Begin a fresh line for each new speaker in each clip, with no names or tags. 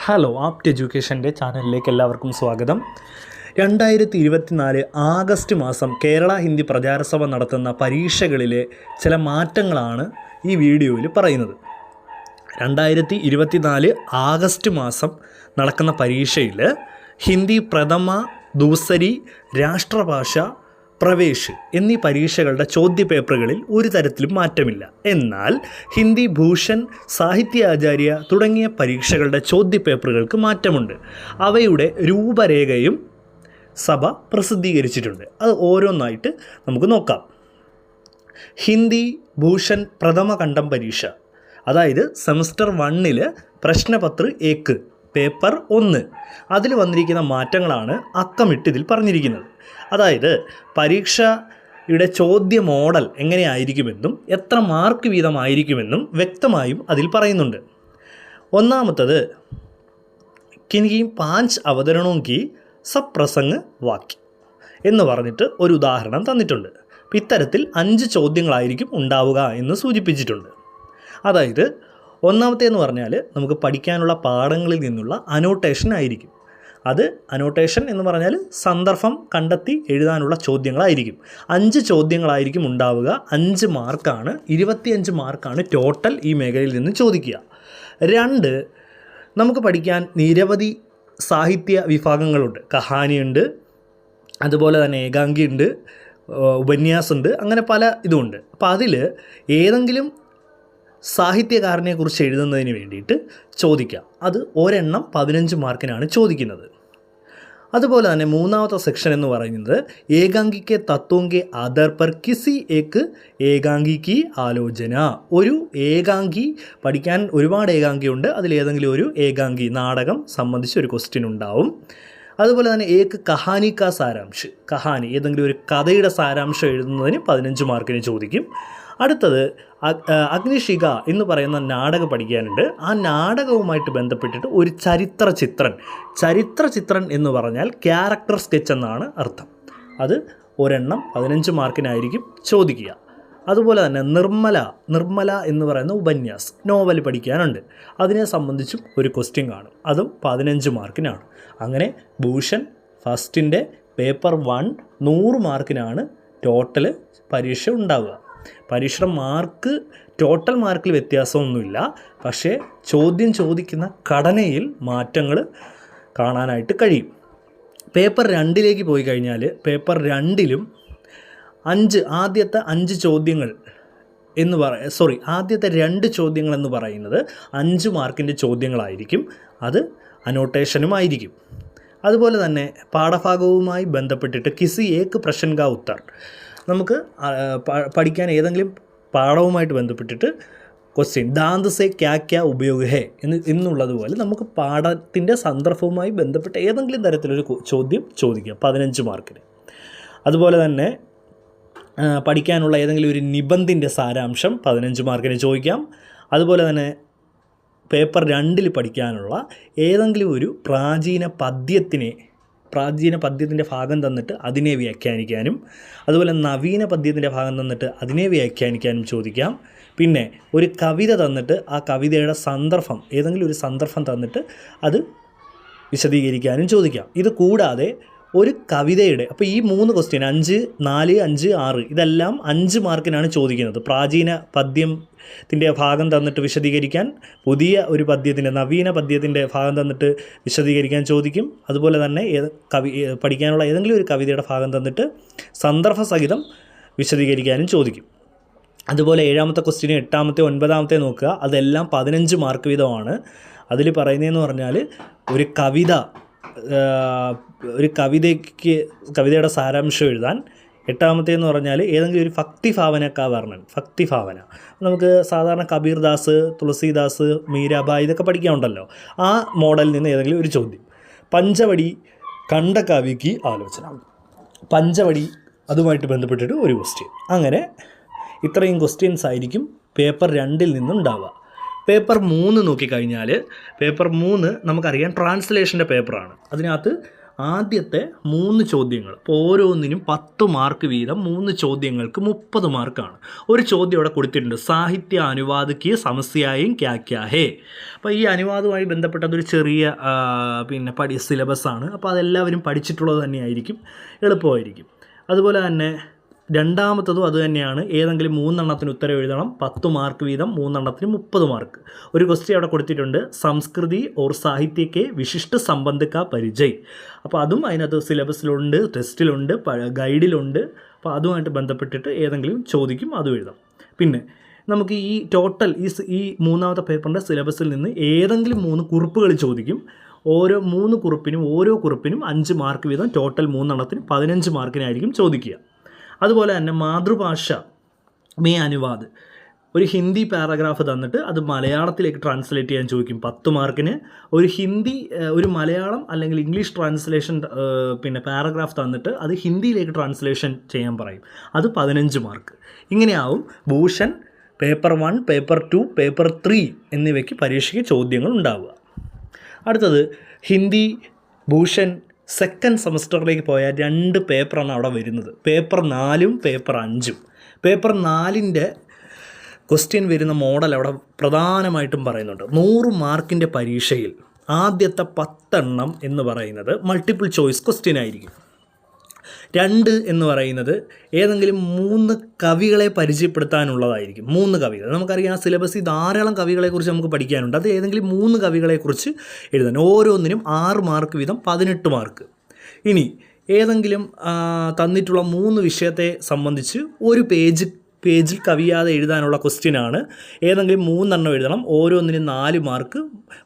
Hello apt എഡ്യൂക്കേഷന്റെ ചാനലിലേക്ക് എല്ലാവർക്കും സ്വാഗതം. രണ്ടായിരത്തി ഇരുപത്തിനാല് ആഗസ്റ്റ് മാസം കേരള ഹിന്ദി പ്രചാരസഭ നടത്തുന്ന പരീക്ഷകളിലെ ചില മാറ്റങ്ങളാണ് ഈ വീഡിയോയിൽ പറയുന്നത്. രണ്ടായിരത്തി ഇരുപത്തിനാല് ആഗസ്റ്റ് മാസം നടക്കുന്ന പരീക്ഷയിൽ ഹിന്ദി പ്രഥമ ദൂസരി രാഷ്ട്രഭാഷ പ്രവേശ് എന്നീ പരീക്ഷകളുടെ ചോദ്യപേപ്പറുകളിൽ ഒരു തരത്തിലും മാറ്റമില്ല. എന്നാൽ ഹിന്ദി ഭൂഷൺ സാഹിത്യാചാര്യ തുടങ്ങിയ പരീക്ഷകളുടെ ചോദ്യപേപ്പറുകൾക്ക് മാറ്റമുണ്ട്. അവയുടെ രൂപരേഖയും സഭ പ്രസിദ്ധീകരിച്ചിട്ടുണ്ട്. അത് ഓരോന്നായിട്ട് നമുക്ക് നോക്കാം. ഹിന്ദി ഭൂഷൺ പ്രഥമ കണ്ടം പരീക്ഷ. അതായത് സെമസ്റ്റർ വണ്ണിൽ പ്രശ്നപത്ര ഏക്ക് പേപ്പർ ഒന്ന്. അതിൽ വന്നിരിക്കുന്ന മാറ്റങ്ങളാണ് അക്കമിട്ട് ഇതിൽ പറഞ്ഞിരിക്കുന്നത്. അതായത് പരീക്ഷ ഇവിടെ ചോദ്യ മോഡൽ എങ്ങനെയായിരിക്കുമെന്നും എത്ര മാർക്ക് വീതമായിരിക്കുമെന്നും വ്യക്തമായും അതിൽ പറയുന്നുണ്ട്. ഒന്നാമത്തത് കിനിയും പാഞ്ച് അവതരണവും കി സപ്രസംഗ് വാക്യം എന്ന് പറഞ്ഞിട്ട് ഒരു ഉദാഹരണം തന്നിട്ടുണ്ട്. ഇത്തരത്തിൽ അഞ്ച് ചോദ്യങ്ങളായിരിക്കും ഉണ്ടാവുക എന്ന് സൂചിപ്പിച്ചിട്ടുണ്ട്. അതായത് ഒന്നാമത്തെ എന്ന് പറഞ്ഞാൽ നമുക്ക് പഠിക്കാനുള്ള പാഠങ്ങളിൽ നിന്നുള്ള അനോട്ടേഷൻ ആയിരിക്കും. അത് അനോട്ടേഷൻ എന്ന് പറഞ്ഞാൽ സന്ദർഭം കണ്ടെത്തി എഴുതാനുള്ള ചോദ്യങ്ങളായിരിക്കും. അഞ്ച് ചോദ്യങ്ങളായിരിക്കും ഉണ്ടാവുക. അഞ്ച് മാർക്കാണ് ഇരുപത്തിയഞ്ച് മാർക്കാണ് ടോട്ടൽ ഈ മേഖലയിൽ നിന്ന് ചോദിക്കുക. രണ്ട് നമുക്ക് പഠിക്കാൻ നിരവധി സാഹിത്യ വിഭാഗങ്ങളുണ്ട്. കഹാനിയുണ്ട് അതുപോലെ തന്നെ ഏകാംഗിയുണ്ട് ഉപന്യാസമുണ്ട് അങ്ങനെ പല ഇതുമുണ്ട്. അപ്പോൾ അതിൽ ഏതെങ്കിലും സാഹിത്യകാരനെക്കുറിച്ച് എഴുതുന്നതിന് വേണ്ടിയിട്ട് ചോദിക്കുക അത് ഒരെണ്ണം പതിനഞ്ച് മാർക്കിനാണ് ചോദിക്കുന്നത്. അതുപോലെ തന്നെ മൂന്നാമത്തെ സെക്ഷൻ എന്ന് പറയുന്നത് ഏകാംഗിക്ക് തത്വങ്കെ ആധാർ പർ കിസി ഏക്ക് ഏകാംഗിക്ക് ആലോചന. ഒരു ഏകാംഗി പഠിക്കാൻ ഒരുപാട് ഏകാംഗിയുണ്ട് അതിലേതെങ്കിലും ഒരു ഏകാംഗി നാടകം സംബന്ധിച്ച് ഒരു ക്വസ്റ്റ്യൻ ഉണ്ടാവും. അതുപോലെ തന്നെ ഏക്ക് കഹാനി കാ സാരാംശ്. കഹാനി ഏതെങ്കിലും ഒരു കഥയുടെ സാരാംശം എഴുതുന്നതിന് പതിനഞ്ച് മാർക്കിന് ചോദിക്കും. അടുത്തത് അഗ്നിഷിക എന്ന് പറയുന്ന നാടകം പഠിക്കാനുണ്ട്. ആ നാടകവുമായിട്ട് ബന്ധപ്പെട്ടിട്ട് ഒരു ചരിത്ര ചിത്രൻ ചരിത്ര ചിത്രൻ എന്ന് പറഞ്ഞാൽ ക്യാരക്ടർ സ്കെച്ച് എന്നാണ് അർത്ഥം. അത് ഒരെണ്ണം പതിനഞ്ച് മാർക്കിനായിരിക്കും ചോദിക്കുക. അതുപോലെ തന്നെ നിർമ്മല നിർമ്മല എന്ന് പറയുന്ന ഉപന്യാസ് നോവൽ പഠിക്കാനുണ്ട്. അതിനെ സംബന്ധിച്ചും ഒരു ക്വസ്റ്റ്യൻ കാണും. അതും പതിനഞ്ച് മാർക്കിനാണ്. അങ്ങനെ ഭൂഷൺ ഫസ്റ്റിന്റെ പേപ്പർ വൺ നൂറ് മാർക്കിനാണ് ടോട്ടൽ പരീക്ഷ ഉണ്ടാവുക. പരീക്ഷ മാർക്ക് ടോട്ടൽ മാർക്കിൽ വ്യത്യാസമൊന്നുമില്ല. പക്ഷേ ചോദ്യം ചോദിക്കുന്ന ഘടനയിൽ മാറ്റങ്ങൾ കാണാനായിട്ട് കഴിയും. പേപ്പർ രണ്ടിലേക്ക് പോയി കഴിഞ്ഞാൽ പേപ്പർ രണ്ടിലും അഞ്ച് ആദ്യത്തെ അഞ്ച് ചോദ്യങ്ങൾ എന്ന് പറ സോറി ആദ്യത്തെ രണ്ട് ചോദ്യങ്ങൾ എന്ന് പറയുന്നത് അഞ്ച് മാർക്കിന്റെ ചോദ്യങ്ങളായിരിക്കും. അത് അനോട്ടേഷനും ആയിരിക്കും. അതുപോലെ തന്നെ പാഠഭാഗവുമായി ബന്ധപ്പെട്ടിട്ട് കിസി ഏക്ക് പ്രശ്ന ഉത്തർ. നമുക്ക് പഠിക്കാൻ ഏതെങ്കിലും പാഠവുമായിട്ട് ബന്ധപ്പെട്ടിട്ട് ക്വസ്റ്റ്യൻ ദാന്ത് സെ ക്യാ ക്യാ ഉപയോഗ ഹേ എന്ന് എന്നുള്ളതുപോലെ നമുക്ക് പാഠത്തിന്റെ സന്ദർഭവുമായി ബന്ധപ്പെട്ട ഏതെങ്കിലും തരത്തിലൊരു ചോദ്യം ചോദിക്കാം പതിനഞ്ച് മാർക്കിന്. അതുപോലെ തന്നെ പഠിക്കാനുള്ള ഏതെങ്കിലും ഒരു നിബന്ധിന്റെ സാരാംശം പതിനഞ്ച് മാർക്കിന് ചോദിക്കാം. അതുപോലെ തന്നെ പേപ്പർ രണ്ടിൽ പഠിക്കാനുള്ള ഏതെങ്കിലും ഒരു പ്രാചീന പദ്യത്തിനെ പ്രാചീന പദ്യത്തിന്റെ ഭാഗം തന്നിട്ട് അതിനെ വ്യാഖ്യാനിക്കാനും അതുപോലെ നവീന പദ്യത്തിന്റെ ഭാഗം തന്നിട്ട് അതിനെ വ്യാഖ്യാനിക്കാനും ചോദിക്കാം. പിന്നെ ഒരു കവിത തന്നിട്ട് ആ കവിതയുടെ സന്ദർഭം ഏതെങ്കിലും ഒരു സന്ദർഭം തന്നിട്ട് അത് വിശദീകരിക്കാനും ചോദിക്കാം. ഇത് കൂടാതെ ഒരു കവിതയുടെ അപ്പോൾ ഈ മൂന്ന് ക്വസ്റ്റ്യൻ അഞ്ച് നാല് അഞ്ച് ആറ് ഇതെല്ലാം അഞ്ച് മാർക്കിനാണ് ചോദിക്കുന്നത്. പ്രാചീന പദ്യത്തിന്റെ ഭാഗം തന്നിട്ട് വിശദീകരിക്കാൻ പുതിയ ഒരു പദ്യത്തിന്റെ നവീന പദ്യത്തിന്റെ ഭാഗം തന്നിട്ട് വിശദീകരിക്കാൻ ചോദിക്കും. അതുപോലെ തന്നെ ഏത് കവി പഠിക്കാനുള്ള ഏതെങ്കിലും ഒരു കവിതയുടെ ഭാഗം തന്നിട്ട് സന്ദർഭ സഹിതം വിശദീകരിക്കാനും ചോദിക്കും. അതുപോലെ ഏഴാമത്തെ ക്വസ്റ്റ്യൻ എട്ടാമത്തെ ഒൻപതാമത്തെ നോക്കുക. അതെല്ലാം പതിനഞ്ച് മാർക്ക് വീതമാണ്. അതിൽ പറയുന്നതെന്ന് പറഞ്ഞാൽ ഒരു കവിത ഒരു കവിതയ്ക്ക് കവിതയുടെ സാരാംശം എഴുതാൻ എട്ടാമത്തേന്ന് പറഞ്ഞാൽ ഏതെങ്കിലും ഒരു ഭക്തിഭാവനക്കാ വർണൻ ഭക്തിഭാവന നമുക്ക് സാധാരണ കബീർദാസ് തുളസീദാസ് മീരാബായ് ഇതൊക്കെ പഠിക്കാനുണ്ടല്ലോ. ആ മോഡലിൽ നിന്ന് ഏതെങ്കിലും ഒരു ചോദ്യം. പഞ്ചവടി കണ്ട കവിക്ക് ആലോചന. പഞ്ചവടി അതുമായിട്ട് ബന്ധപ്പെട്ടിട്ട് ഒരു ക്വസ്റ്റ്യൻ അങ്ങനെ ഇത്രയും ക്വസ്റ്റ്യൻസ് ആയിരിക്കും പേപ്പർ രണ്ടിൽ നിന്നുണ്ടാവുക. പേപ്പർ മൂന്ന് നോക്കിക്കഴിഞ്ഞാൽ പേപ്പർ മൂന്ന് നമുക്കറിയാം ട്രാൻസ്ലേഷന്റെ പേപ്പറാണ് അതിനകത്ത് ആദ്യത്തെ മൂന്ന് ചോദ്യങ്ങൾ. അപ്പോൾ ഓരോന്നിനും പത്ത് മാർക്ക് വീതം മൂന്ന് ചോദ്യങ്ങൾക്ക് മുപ്പത് മാർക്കാണ്. ഒരു ചോദ്യം ഇവിടെ കൊടുത്തിട്ടുണ്ട്. സാഹിത്യ അനുവാദക്ക് സമസ്യായും ക്യാ ക്യാ ഹേ. അപ്പോൾ ഈ അനുവാദവുമായി ബന്ധപ്പെട്ട അതൊരു ചെറിയ പിന്നെ പഠി സിലബസാണ് അപ്പോൾ അതെല്ലാവരും പഠിച്ചിട്ടുള്ളത് തന്നെയായിരിക്കും. എളുപ്പമായിരിക്കും. അതുപോലെ തന്നെ രണ്ടാമത്തതും അതുതന്നെയാണ് ഏതെങ്കിലും മൂന്നെണ്ണത്തിന് ഉത്തരം എഴുതണം. പത്ത് മാർക്ക് വീതം മൂന്നെണ്ണത്തിന് മുപ്പത് മാർക്ക്. ഒരു ക്വസ്റ്റ്യൻ അവിടെ കൊടുത്തിട്ടുണ്ട്. സംസ്കൃതി ഓർ സാഹിത്യക്കെ വിശിഷ്ട സംബന്ധക്ക പരിചയ്. അപ്പോൾ അതും അതിനകത്ത് സിലബസിലുണ്ട് ടെസ്റ്റിലുണ്ട് ഗൈഡിലുണ്ട് അപ്പോൾ അതുമായിട്ട് ബന്ധപ്പെട്ടിട്ട് ഏതെങ്കിലും ചോദിക്കും അതും എഴുതാം. പിന്നെ നമുക്ക് ഈ ടോട്ടൽ ഈ ഈ മൂന്നാമത്തെ പേപ്പറിന്റെ സിലബസിൽ നിന്ന് ഏതെങ്കിലും മൂന്ന് കുറിപ്പുകൾ ചോദിക്കും. ഓരോ മൂന്ന് കുറിപ്പിനും ഓരോ കുറിപ്പിനും അഞ്ച് മാർക്ക് വീതം ടോട്ടൽ മൂന്നെണ്ണത്തിന് പതിനഞ്ച് മാർക്കിനായിരിക്കും ചോദിക്കുക. അതുപോലെ തന്നെ മാതൃഭാഷ മേ അനുവാദ്. ഒരു ഹിന്ദി പാരഗ്രാഫ് തന്നിട്ട് അത് മലയാളത്തിലേക്ക് ട്രാൻസ്ലേറ്റ് ചെയ്യാൻ ചോദിക്കും. പത്ത് മാർക്കിന് ഒരു ഹിന്ദി ഒരു മലയാളം അല്ലെങ്കിൽ ഇംഗ്ലീഷ് ട്രാൻസ്ലേഷൻ പിന്നെ പാരഗ്രാഫ് തന്നിട്ട് അത് ഹിന്ദിയിലേക്ക് ട്രാൻസ്ലേഷൻ ചെയ്യാൻ പറയും. അത് പതിനഞ്ച് mark. ഇങ്ങനെയാവും Bhushan paper one paper two paper three എന്നിവയ്ക്ക് പരീക്ഷയ്ക്ക് ചോദ്യങ്ങൾ ഉണ്ടാവുക. അടുത്തത് ഹിന്ദി ഭൂഷൺ സെക്കൻഡ് സെമസ്റ്ററിലേക്ക് പോയാൽ രണ്ട് പേപ്പറാണ് അവിടെ വരുന്നത്. പേപ്പർ നാലും പേപ്പർ അഞ്ചും. പേപ്പർ നാലിന്റെ ക്വസ്റ്റ്യൻ വരുന്ന മോഡൽ അവിടെ പ്രധാനമായിട്ടും പറയുന്നുണ്ട്. നൂറ് മാർക്കിന്റെ പരീക്ഷയിൽ ആദ്യത്തെ പത്തെണ്ണം എന്ന് പറയുന്നത് മൾട്ടിപ്പിൾ ചോയ്സ് ക്വസ്റ്റ്യൻ ആയിരിക്കും. രണ്ട് എന്ന് പറയുന്നത് ഏതെങ്കിലും മൂന്ന് കവികളെ പരിചയപ്പെടുത്താനുള്ളതായിരിക്കും. മൂന്ന് കവികൾ. നമുക്കറിയാം ആ സിലബസിൽ ധാരാളം കവികളെക്കുറിച്ച് നമുക്ക് പഠിക്കാനുണ്ട്. അത് ഏതെങ്കിലും മൂന്ന് കവികളെക്കുറിച്ച് എഴുതാൻ. ഓരോന്നിനും ആറ് മാർക്ക് വീതം പതിനെട്ട് മാർക്ക്. ഇനി ഏതെങ്കിലും തന്നിട്ടുള്ള മൂന്ന് വിഷയത്തെ സംബന്ധിച്ച് ഒരു പേജ് പേജിൽ കവിയാതെ എഴുതാനുള്ള ക്വസ്റ്റ്യനാണ് ഏതെങ്കിലും മൂന്നെണ്ണം എഴുതണം. ഓരോന്നിനും നാല് മാർക്ക്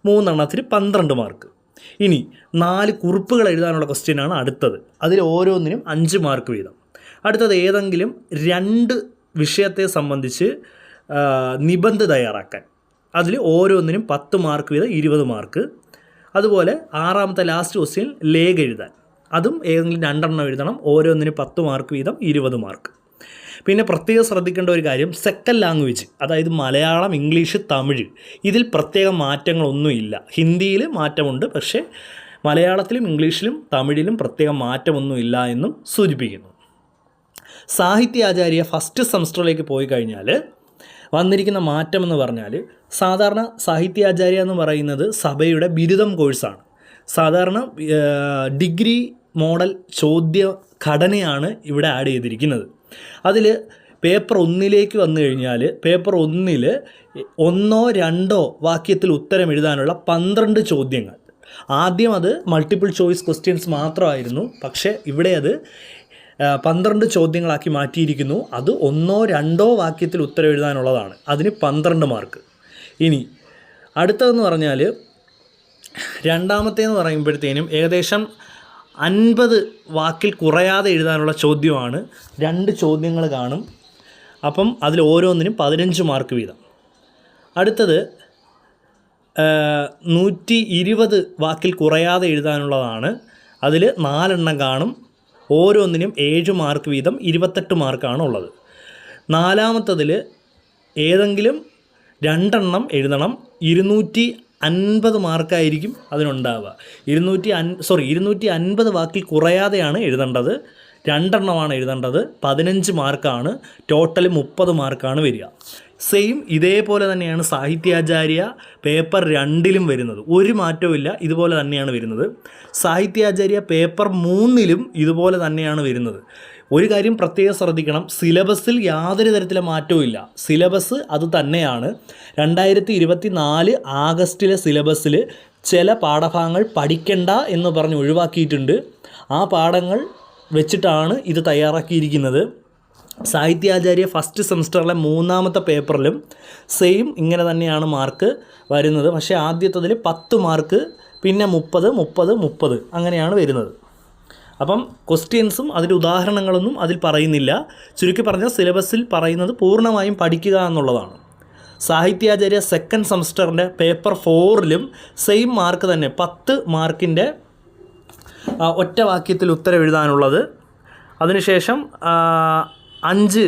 മൂന്നെണ്ണത്തിന് പന്ത്രണ്ട് മാർക്ക്. ഇനി നാല് കുറിപ്പുകൾ എഴുതാനുള്ള ക്വസ്റ്റ്യനാണ് അടുത്തത്. അതിൽ ഓരോന്നിനും അഞ്ച് മാർക്ക് വീതം. അടുത്തത് ഏതെങ്കിലും രണ്ട് വിഷയത്തെ സംബന്ധിച്ച് നിബന്ധ തയ്യാറാക്കാൻ. അതിൽ ഓരോന്നിനും പത്ത് മാർക്ക് വീതം ഇരുപത് മാർക്ക് അതുപോലെ ആറാമത്തെ ലാസ്റ്റ് ക്വസ്റ്റ്യൻ ലേഖ എഴുതാൻ. അതും ഏതെങ്കിലും രണ്ടെണ്ണം എഴുതണം. ഓരോന്നിനും പത്ത് മാർക്ക് വീതം ഇരുപത് മാർക്ക് പിന്നെ പ്രത്യേകം ശ്രദ്ധിക്കേണ്ട ഒരു കാര്യം സെക്കൻഡ് ലാംഗ്വേജ് അതായത് മലയാളം ഇംഗ്ലീഷ് തമിഴ്. ഇതിൽ പ്രത്യേക മാറ്റങ്ങളൊന്നുമില്ല. ഹിന്ദിയിൽ മാറ്റമുണ്ട് പക്ഷേ മലയാളത്തിലും ഇംഗ്ലീഷിലും തമിഴിലും പ്രത്യേക മാറ്റമൊന്നുമില്ല എന്നും സൂചിപ്പിക്കുന്നു. സാഹിത്യാചാര്യ ഫസ്റ്റ് സെമസ്റ്ററിലേക്ക് പോയി കഴിഞ്ഞാൽ വന്നിരിക്കുന്ന മാറ്റമെന്ന് പറഞ്ഞാൽ സാധാരണ സാഹിത്യാചാര്യ എന്ന് പറയുന്നത് സഭയുടെ ബിരുദം കോഴ്സാണ്. സാധാരണ ഡിഗ്രി മോഡൽ ചോദ്യ ഘടനയാണ് ഇവിടെ ആഡ് ചെയ്തിരിക്കുന്നത്. അതിൽ പേപ്പർ ഒന്നിലേക്ക് വന്നു കഴിഞ്ഞാൽ പേപ്പർ ഒന്നിൽ ഒന്നോ രണ്ടോ വാക്യത്തിൽ ഉത്തരം എഴുതാനുള്ള പന്ത്രണ്ട് ചോദ്യങ്ങൾ. ആദ്യം അത് മൾട്ടിപ്പിൾ ചോയ്സ് ക്വസ്റ്റ്യൻസ് മാത്രമായിരുന്നു. പക്ഷേ ഇവിടെ അത് പന്ത്രണ്ട് ചോദ്യങ്ങളാക്കി മാറ്റിയിരിക്കുന്നു. അത് ഒന്നോ രണ്ടോ വാക്യത്തിൽ ഉത്തരം എഴുതാനുള്ളതാണ്. അതിന് പന്ത്രണ്ട് മാർക്ക്. ഇനി അടുത്തതെന്ന് പറഞ്ഞാൽ രണ്ടാമത്തേന്ന് പറയുമ്പോഴത്തേനും ഏകദേശം അൻപത് വാക്കിൽ കുറയാതെ എഴുതാനുള്ള ചോദ്യമാണ്. രണ്ട് ചോദ്യങ്ങൾ കാണും. അപ്പം അതിൽ ഓരോന്നിനും പതിനഞ്ച് മാർക്ക് വീതം. അടുത്തത് നൂറ്റി ഇരുപത് വാക്കിൽ കുറയാതെ എഴുതാനുള്ളതാണ്. അതിൽ നാലെണ്ണം കാണും. ഓരോന്നിനും ഏഴ് മാർക്ക് വീതം ഇരുപത്തെട്ട് മാർക്കാണ് ഉള്ളത്. നാലാമത്തതിൽ ഏതെങ്കിലും രണ്ടെണ്ണം എഴുതണം. ഇരുന്നൂറ്റി അൻപത് മാർക്കായിരിക്കും അതിനുണ്ടാവുക. ഇരുന്നൂറ്റി അൻ സോറി ഇരുന്നൂറ്റി അൻപത് വാക്കിൽ കുറയാതെയാണ് എഴുതേണ്ടത്. രണ്ടെണ്ണമാണ് എഴുതേണ്ടത്. പതിനഞ്ച് മാർക്കാണ്. ടോട്ടൽ മുപ്പത് മാർക്കാണ് വരിക. സെയിം ഇതേപോലെ തന്നെയാണ് സാഹിത്യാചാര്യ പേപ്പർ രണ്ടിലും വരുന്നത്. ഒരു മാറ്റവും ഇല്ല ഇതുപോലെ തന്നെയാണ് വരുന്നത്. സാഹിത്യാചാര്യ പേപ്പർ മൂന്നിലും ഇതുപോലെ തന്നെയാണ് വരുന്നത്. ഒരു കാര്യം പ്രത്യേകം ശ്രദ്ധിക്കണം. സിലബസിൽ യാതൊരു തരത്തിലെ മാറ്റവും ഇല്ല. സിലബസ് അത് തന്നെയാണ്. രണ്ടായിരത്തി ഇരുപത്തി നാല് ആഗസ്റ്റിലെ സിലബസിൽ ചില പാഠഭാഗങ്ങൾ പഠിക്കണ്ട എന്ന് പറഞ്ഞ് ഒഴിവാക്കിയിട്ടുണ്ട്. ആ പാഠങ്ങൾ വെച്ചിട്ടാണ് ഇത് തയ്യാറാക്കിയിരിക്കുന്നത്. സാഹിത്യാചാര്യ ഫസ്റ്റ് സെമസ്റ്ററിലെ മൂന്നാമത്തെ പേപ്പറിലും സെയിം ഇങ്ങനെ തന്നെയാണ് മാർക്ക് വരുന്നത്. പക്ഷേ ആദ്യത്തതിൽ പത്ത് മാർക്ക് പിന്നെ മുപ്പത് മുപ്പത് മുപ്പത് അങ്ങനെയാണ് വരുന്നത്. അപ്പം ക്വസ്റ്റ്യൻസും അതിന്റെ ഉദാഹരണങ്ങളൊന്നും അതിൽ പറയുന്നില്ല. ചുരുക്കി പറഞ്ഞാൽ സിലബസിൽ പറയുന്നത് പൂർണമായും പഠിക്കുക എന്നുള്ളതാണ്. സാഹിത്യാചാര്യ സെക്കൻഡ് സെമസ്റ്ററിന്റെ പേപ്പർ ഫോറിലും സെയിം മാർക്ക് തന്നെ പത്ത് മാർക്കിന്റെ ഒറ്റ വാക്യത്തിൽ ഉത്തരം എഴുതാനുള്ളത്. അതിനുശേഷം അഞ്ച്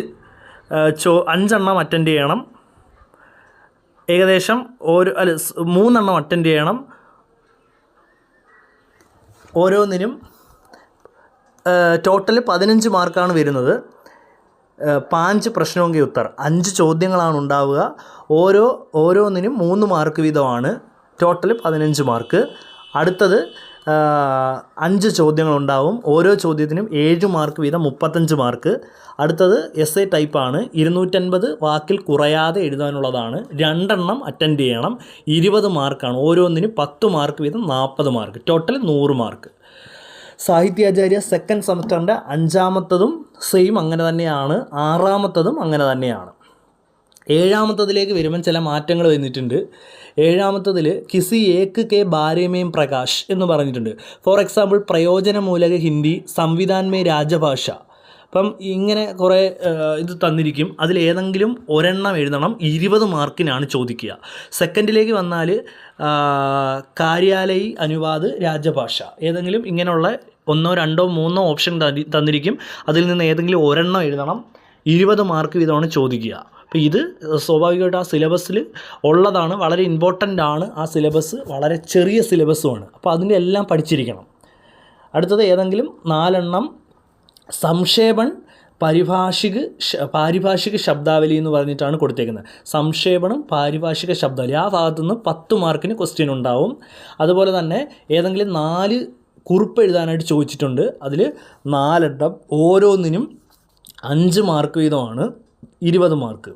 ചോ അഞ്ചെണ്ണം അറ്റൻഡ് ചെയ്യണം. ഏകദേശം ഒരു അല്ല മൂന്നെണ്ണം അറ്റൻഡ് ചെയ്യണം. ഓരോന്നിനും ടോട്ടൽ പതിനഞ്ച് മാർക്കാണ് വരുന്നത്. പാഞ്ച് പ്രശ്നമെങ്കിൽ ഉത്തർ അഞ്ച് ചോദ്യങ്ങളാണ് ഉണ്ടാവുക. ഓരോ ഓരോന്നിനും മൂന്ന് മാർക്ക് വീതമാണ്. ടോട്ടൽ പതിനഞ്ച് മാർക്ക്. അടുത്തത് അഞ്ച് ചോദ്യങ്ങളുണ്ടാവും. ഓരോ ചോദ്യത്തിനും ഏഴ് മാർക്ക് വീതം മുപ്പത്തഞ്ച് മാർക്ക്. അടുത്തത് എസ് എ ടൈപ്പാണ് ഇരുന്നൂറ്റൻപത് വാക്കിൽ കുറയാതെ എഴുതാനുള്ളതാണ്. രണ്ടെണ്ണം അറ്റൻഡ് ചെയ്യണം. ഇരുപത് മാർക്കാണ്. ഓരോന്നിനും പത്ത് മാർക്ക് വീതം നാൽപ്പത് മാർക്ക്. ടോട്ടൽ നൂറ് മാർക്ക്. സാഹിത്യാചാര്യ സെക്കൻഡ് സെമസ്റ്ററിന്റെ അഞ്ചാമത്തതും സെയിം അങ്ങനെ തന്നെയാണ്. ആറാമത്തതും അങ്ങനെ തന്നെയാണ്. ഏഴാമത്തതിലേക്ക് വരുമ്പം ചില മാറ്റങ്ങൾ വന്നിട്ടുണ്ട്. ഏഴാമത്തതിൽ കിസി ഏക്ക് കെ ബാരേമേം പ്രകാശ് എന്ന് പറഞ്ഞിട്ടുണ്ട്. ഫോർ എക്സാമ്പിൾ പ്രയോജനമൂലക ഹിന്ദി സംവിധാൻമേ രാജഭാഷ. അപ്പം ഇങ്ങനെ കുറേ ഇത് തന്നിരിക്കും. അതിലേതെങ്കിലും ഒരെണ്ണം എഴുതണം. ഇരുപത് മാർക്കിനാണ് ചോദിക്കുക. സെക്കൻഡിലേക്ക് വന്നാൽ കാര്യാലയി അനുവാദ് രാജഭാഷ. ഏതെങ്കിലും ഇങ്ങനെയുള്ള ഒന്നോ രണ്ടോ മൂന്നോ ഓപ്ഷൻ തന്നിരിക്കും. അതിൽ നിന്ന് ഏതെങ്കിലും ഒരെണ്ണം എഴുതണം. ഇരുപത് മാർക്ക് വീതമാണ് ചോദിക്കുക. അപ്പോൾ ഇത് സ്വാഭാവികമായിട്ട് ആ സിലബസിൽ ഉള്ളതാണ്. വളരെ ഇമ്പോർട്ടന്റ് ആണ്. ആ സിലബസ് വളരെ ചെറിയ സിലബസുമാണ്. അപ്പോൾ അതിന്റെ എല്ലാം പഠിച്ചിരിക്കണം. അടുത്തത് ഏതെങ്കിലും നാലെണ്ണം സംക്ഷേപൺ പരിഭാഷിക് പാരിഭാഷിക ശബ്ദാവലി എന്ന് പറഞ്ഞിട്ടാണ് കൊടുത്തേക്കുന്നത്. സംക്ഷേപണം പാരിഭാഷിക ശബ്ദാവലി. ആ ഭാഗത്തു നിന്ന് പത്ത് മാർക്കിന് ക്വസ്റ്റ്യൻ ഉണ്ടാവും. അതുപോലെ തന്നെ ഏതെങ്കിലും നാല് കുറിപ്പ് എഴുതാനായിട്ട് ചോദിച്ചിട്ടുണ്ട്. അതിൽ നാലെണ്ണം ഓരോന്നിനും അഞ്ച് മാർക്ക് വീതമാണ്. ഇരുപത് മാർക്ക്.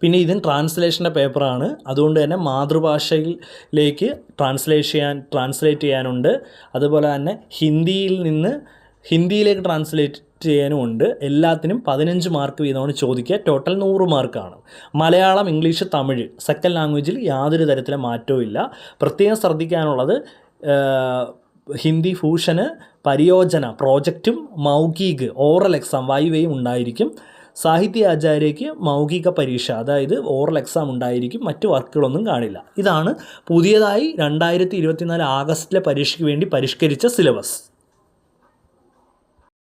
പിന്നെ ഇതും ട്രാൻസ്ലേഷന്റെ പേപ്പറാണ്. അതുകൊണ്ട് തന്നെ മാതൃഭാഷയിലേക്ക് ട്രാൻസ്ലേറ്റ് ചെയ്യാൻ ട്രാൻസ്ലേറ്റ് ചെയ്യാനുണ്ട്. അതുപോലെ തന്നെ ഹിന്ദിയിൽ നിന്ന് ഹിന്ദിയിലേക്ക് ട്രാൻസ്ലേറ്റ് ചെയ്യാനുമുണ്ട്. എല്ലാത്തിനും പതിനഞ്ച് മാർക്ക് വീതമാണ് ചോദിക്കുക. ടോട്ടൽ നൂറ് മാർക്കാണ് മലയാളം ഇംഗ്ലീഷ് തമിഴ് സെക്കൻഡ് ലാംഗ്വേജിൽ യാതൊരു തരത്തിലെ മാറ്റവും ഇല്ല. പ്രത്യേകം ശ്രദ്ധിക്കാനുള്ളത് ഹിന്ദി ഫ്യൂഷന് പരിയോജന പ്രോജക്റ്റും മൗഖിക് ഓറൽ എക്സാം വൈവയും ഉണ്ടായിരിക്കും. സാഹിത്യ ആചാര്യയ്ക്ക് മൗഖിക പരീക്ഷ അതായത് ഓറൽ എക്സാം ഉണ്ടായിരിക്കും. മറ്റ് വർക്കുകളൊന്നും കാണില്ല. ഇതാണ് പുതിയതായി രണ്ടായിരത്തി ഇരുപത്തിനാല് ആഗസ്റ്റിലെ പരീക്ഷയ്ക്ക് വേണ്ടി പരിഷ്കരിച്ച സിലബസ്